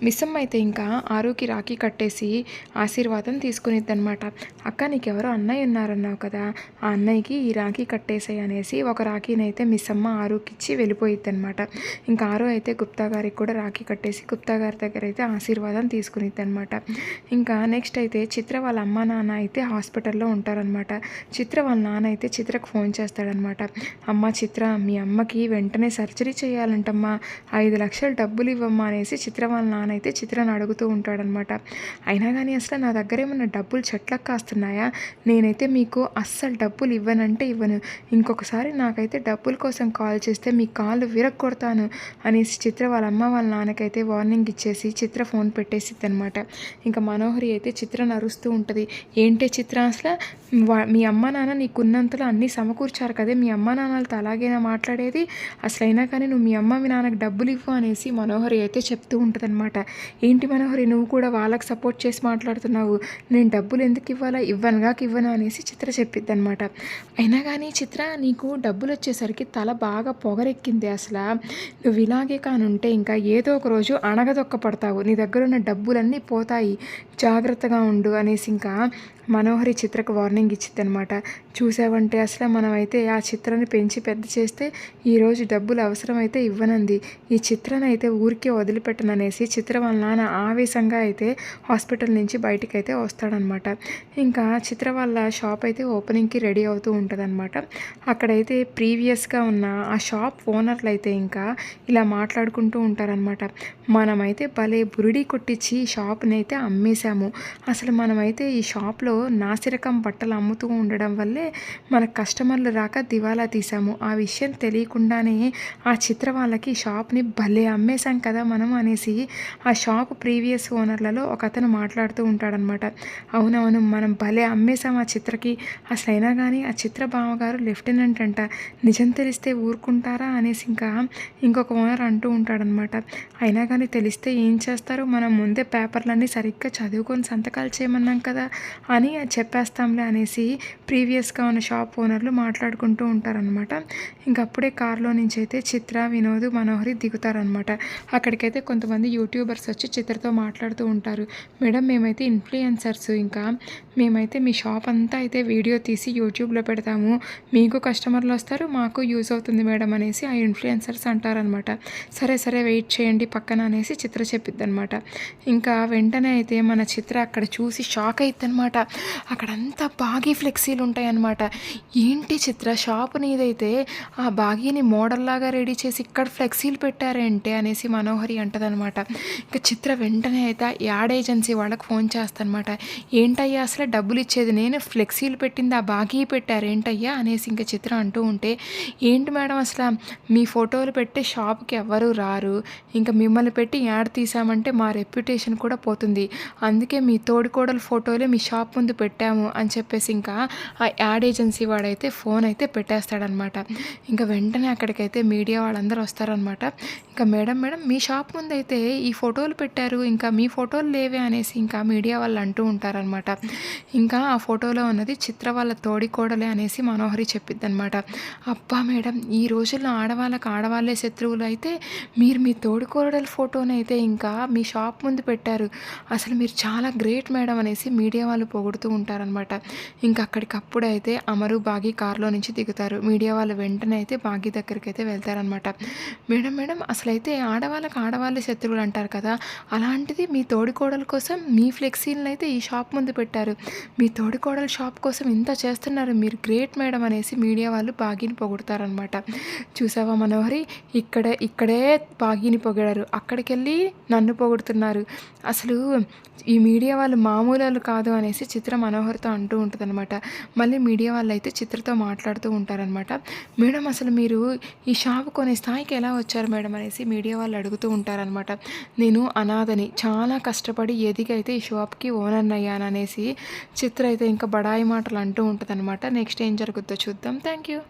మిస్సమ్మ అయితే ఇంకా ఆరుకి రాఖీ కట్టేసి ఆశీర్వాదం తీసుకునిద్దనమాట అక్క నీకెవరో అన్నయ్య ఉన్నారన్నావు కదా ఆ అన్నయ్యకి ఈ రాఖీ కట్టేసాయి అనేసి ఒక రాఖీని అయితే మిస్సమ్మ ఆరుకి ఇచ్చి వెళ్ళిపోయిద్ది అనమాట ఇంకా ఆరు అయితే గుప్తా గారికి కూడా రాఖీ కట్టేసి గుప్తా గారి దగ్గర అయితే ఆశీర్వాదం తీసుకునిద్ది అనమాట ఇంకా నెక్స్ట్ అయితే చిత్ర వాళ్ళ అమ్మ నాన్న అయితే హాస్పిటల్లో ఉంటారనమాట చిత్ర వాళ్ళ నాన్న అయితే చిత్రకు ఫోన్ చేస్తాడనమాట అమ్మ చిత్ర మీ అమ్మకి వెంటనే సర్జరీ చేయాలంటమ్మా ఐదు లక్షలు డబ్బులు ఇవ్వమ్మా అనేసి చిత్ర వాళ్ళ నాన్న అయితే చిత్రాన్ని అడుగుతూ ఉంటాడనమాట. అయినా కానీ అసలు నా దగ్గర ఏమన్నా డబ్బులు చెట్లకు కాస్తున్నాయా? నేనైతే మీకు అస్సలు డబ్బులు ఇవ్వనంటే ఇవ్వను. ఇంకొకసారి నాకైతే డబ్బుల కోసం కాల్ చేస్తే మీ కాళ్ళు విరగొడతాను అనేసి చిత్ర వాళ్ళ అమ్మ వాళ్ళ నాన్నకైతే వార్నింగ్ ఇచ్చేసి చిత్ర ఫోన్ పెట్టేసిద్ది అనమాట ఇంకా మనోహరి అయితే చిత్రను నరుస్తూ ఉంటుంది. ఏంటి చిత్ర అసలు? మీ అమ్మ నాన్న నీకున్నంతలో అన్నీ సమకూర్చారు కదా. మీ అమ్మ నాన్నలతో అలాగైనా మాట్లాడేది? అసలైనా కానీ నువ్వు మీ అమ్మ మీ నాన్నకు డబ్బులు ఇవ్వు అనేసి మనోహరి అయితే చెప్తూ ఉంటుంది అనమాట. ఏంటి మనోహరి నువ్వు కూడా వాళ్ళకి సపోర్ట్ చేసి మాట్లాడుతున్నావు. నేను డబ్బులు ఎందుకు ఇవ్వాలా? ఇవ్వనుగా ఇవ్వను అనేసి చిత్ర చెప్పిద్ది అనమాట అయినా కానీ చిత్ర నీకు డబ్బులు వచ్చేసరికి తల బాగా పొగరెక్కింది అసలు. నువ్వు ఇలాగే కానుంటే ఇంకా ఏదో ఒక రోజు అణగదొక్క పడతావు నీ దగ్గర ఉన్న డబ్బులన్నీ పోతాయి. జాగ్రత్తగా ఉండు అనేసి ఇంకా మనోహరి చిత్రకు వార్నింగ్ ఇచ్చింది అనమాట చూసావంటే అసలు మనమైతే ఆ చిత్రాన్ని పెంచి పెద్ద చేస్తే ఈరోజు డబ్బులు అవసరమైతే ఇవ్వనంది. ఈ చిత్రాన్ని అయితే ఊరికే వదిలిపెట్టననేసి చిత్ర వాళ్ళ నాన్న ఆవేశంగా అయితే హాస్పిటల్ నుంచి బయటికి అయితే వస్తాడనమాట ఇంకా చిత్ర వాళ్ళ షాప్ అయితే ఓపెనింగ్కి రెడీ అవుతూ ఉంటుందన్నమాట. అక్కడైతే ప్రీవియస్గా ఉన్న ఆ షాప్ ఓనర్లు అయితే ఇంకా ఇలా మాట్లాడుకుంటూ ఉంటారనమాట మనమైతే భలే బురిడి కొట్టించి షాప్ని అయితే అమ్మేశాము. అసలు మనమైతే ఈ షాప్లో నాసిరకం బట్టలు అమ్ముతూ ఉండడం వల్లే మన కస్టమర్లు రాక దివాలా తీసాము ఆ విషయం తెలియకుండానే ఆ చిత్ర వాళ్ళకి షాప్ని భలే అమ్మేశాం కదా మనం అనేసి ఆ షాప్ ప్రీవియస్ ఓనర్లలో ఒక అతను మాట్లాడుతూ ఉంటాడనమాట. అవునవును మనం భలే అమ్మేశాం ఆ చిత్రకి. అసలైనా కానీ ఆ చిత్ర బావగారు లెఫ్టినెంట్ అంట. నిజం తెలిస్తే ఊరుకుంటారా అనేసి ఇంకా ఇంకొక ఓనర్ అంటూ ఉంటాడనమాట. అయినా కానీ తెలిస్తే ఏం చేస్తారు? మనం ముందే పేపర్లన్నీ సరిగ్గా చదువుకొని సంతకాలు చేయమన్నాం కదా అని అది చెప్పేస్తాంలే అనేసి ప్రీవియస్గా ఉన్న షాప్ ఓనర్లు మాట్లాడుకుంటూ ఉంటారనమాట ఇంకప్పుడే కార్లో నుంచి అయితే చిత్ర వినోద్ మనోహరి దిగుతారనమాట అక్కడికైతే కొంతమంది యూట్యూబర్స్ వచ్చి చిత్రతో మాట్లాడుతూ ఉంటారు. మేడం మేమైతే ఇన్ఫ్లుయెన్సర్స్ ఇంకా. మేమైతే మీ షాప్ అంతా అయితే వీడియో తీసి యూట్యూబ్లో పెడతాము. మీకు కస్టమర్లు వస్తారు మాకు యూజ్ అవుతుంది మేడం అనేసి ఆ ఇన్ఫ్లుయెన్సర్స్ అంటారనమాట సరే సరే వెయిట్ చేయండి పక్కన అనేసి చిత్ర చెప్పిద్దనమాట ఇంకా వెంటనే అయితే మన చిత్ర అక్కడ చూసి షాక్ అయిద్దనమాట అక్కడంతా బాగీ ఫ్లెక్సీలు ఉంటాయన్నమాట. ఏంటి చిత్ర షాప్ నీదైతే ఆ బాగీని మోడల్లాగా రెడీ చేసి ఇక్కడ ఫ్లెక్సీలు పెట్టారేంటి అనేసి మనోహరి అంటదనమాట ఇంకా చిత్ర వెంటనే అయితే యాడ్ ఏజెన్సీ వాళ్ళకి ఫోన్ చేస్తానమాట ఏంటయ్యా అసలు డబ్బులు ఇచ్చేది నేను ఫ్లెక్సీలు పెట్టింది ఆ బాగీ పెట్టారేంటయ్యా అనేసి ఇంకా చిత్ర అంటూ ఉంటే ఏంటి మేడం అసలు మీ ఫోటోలు పెట్టి షాప్కి ఎవ్వరూ రారు. ఇంకా మిమ్మల్ని పెట్టి యాడ్ తీసామంటే మా రెప్యుటేషన్ కూడా పోతుంది. అందుకే మీ తోడికోడల ఫోటోలే మీ షాప్ ముందు ముందు పెట్టాము అని చెప్పేసి ఇంకా ఆ యాడ్ ఏజెన్సీ వాడైతే ఫోన్ అయితే పెట్టేస్తాడనమాట. ఇంకా వెంటనే అక్కడికైతే మీడియా వాళ్ళందరూ వస్తారనమాట. ఇంకా మేడం మేడం మీ షాప్ ముందు అయితే ఈ ఫోటోలు పెట్టారు ఇంకా మీ ఫోటోలు లేవే అనేసి ఇంకా మీడియా వాళ్ళు అంటూ ఉంటారనమాట. ఇంకా ఆ ఫోటోలో ఉన్నది చిత్ర వాళ్ళ తోడికోడలే అనేసి మనోహరి చెప్పిద్ది అనమాట అబ్బా మేడం ఈ రోజుల్లో ఆడవాళ్ళకి ఆడవాళ్ళే శత్రువులు అయితే మీరు మీ తోడికోడల ఫోటోనైతే ఇంకా మీ షాప్ ముందు పెట్టారు. అసలు మీరు చాలా గ్రేట్ మేడం అనేసి మీడియా వాళ్ళు పొగుడు కొడుతూ ఉంటారనమాట ఇంకా అక్కడికప్పుడు అయితే అమరు బాగి కారులో నుంచి దిగుతారు. మీడియా వాళ్ళు వెంటనే అయితే బాగి దగ్గరికి అయితే వెళ్తారనమాట మేడం మేడం అసలైతే ఆడవాళ్ళకి ఆడవాళ్ళే శత్రువులు అంటారు కదా. అలాంటిది మీ తోడికోడల కోసం మీ ఫ్లెక్సీలను అయితే ఈ షాప్ ముందు పెట్టారు. మీ తోడికోడల షాప్ కోసం ఇంత చేస్తున్నారు. మీరు గ్రేట్ మేడం అనేసి మీడియా వాళ్ళు బాగిని పొగుడతారనమాట చూసావా మనోహరి? ఇక్కడ ఇక్కడే బాగిని పొగిడారు. అక్కడికి వెళ్ళి నన్ను పొగుడుతున్నారు. అసలు ఈ మీడియా వాళ్ళు మామూలు కాదు అనేసి చిత్ర మనోహర్తో అంటూ ఉంటుందన్నమాట. మళ్ళీ మీడియా వాళ్ళు అయితే చిత్రతో మాట్లాడుతూ ఉంటారనమాట మేడం అసలు మీరు ఈ షాప్ కొనే స్థాయికి ఎలా వచ్చారు మేడం అనేసి మీడియా వాళ్ళు అడుగుతూ ఉంటారనమాట నేను అనాథని చాలా కష్టపడి ఎదిగైతే ఈ షాప్కి ఓనర్ అయ్యాననేసి చిత్ర అయితే ఇంకా బడాయి మాటలు అంటూ ఉంటుందన్నమాట. నెక్స్ట్ ఏం జరుగుతుందో చూద్దాం. Thank you.